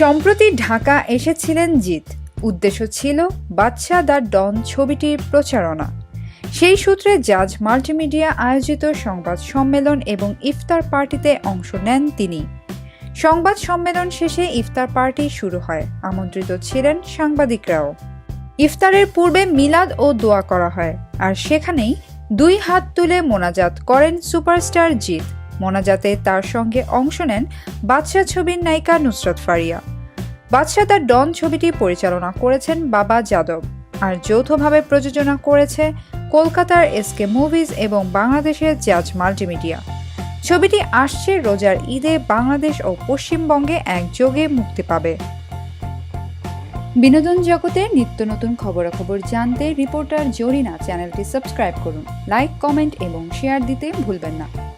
সম্প্রতি ঢাকা এসেছিলেন জিৎ। উদ্দেশ্য ছিল বাচ্চা দ্য ডন ছবিটির প্রচারণা। সেই সূত্রে জাজ মাল্টিমিডিয়া আয়োজিত সংবাদ সম্মেলন এবং ইফতার পার্টিতে অংশ নেন তিনি। সংবাদ সম্মেলন শেষে ইফতার পার্টি শুরু হয়। আমন্ত্রিত ছিলেন সাংবাদিকরাও। ইফতারের পূর্বে মিলাদ ও দোয়া করা হয়। আর সেখানেই দুই হাত তুলে মোনাজাত করেন সুপারস্টার জিৎ। মোনাজাতে তার সঙ্গে অংশ নেন বাদশাহ ছবির নায়িকা নুসরত ফারিয়া। বাদশাহ তার ডন ছবিটি পরিচালনা করেছেন বাবা যাদব আর যৌথভাবে প্রযোজনা করেছে কলকাতার এসকে মুভিজ এবং বাংলাদেশের জাজ মাল্টিমিডিয়া। ছবিটি আসছে রোজার ঈদে বাংলাদেশ ও পশ্চিমবঙ্গে একযোগে মুক্তি পাবে। বিনোদন জগতের নিত্য নতুন খবরাখবর জানতে রিপোর্টার জরিনা চ্যানেলটি সাবস্ক্রাইব করুন, লাইক, কমেন্ট এবং শেয়ার দিতে ভুলবেন না।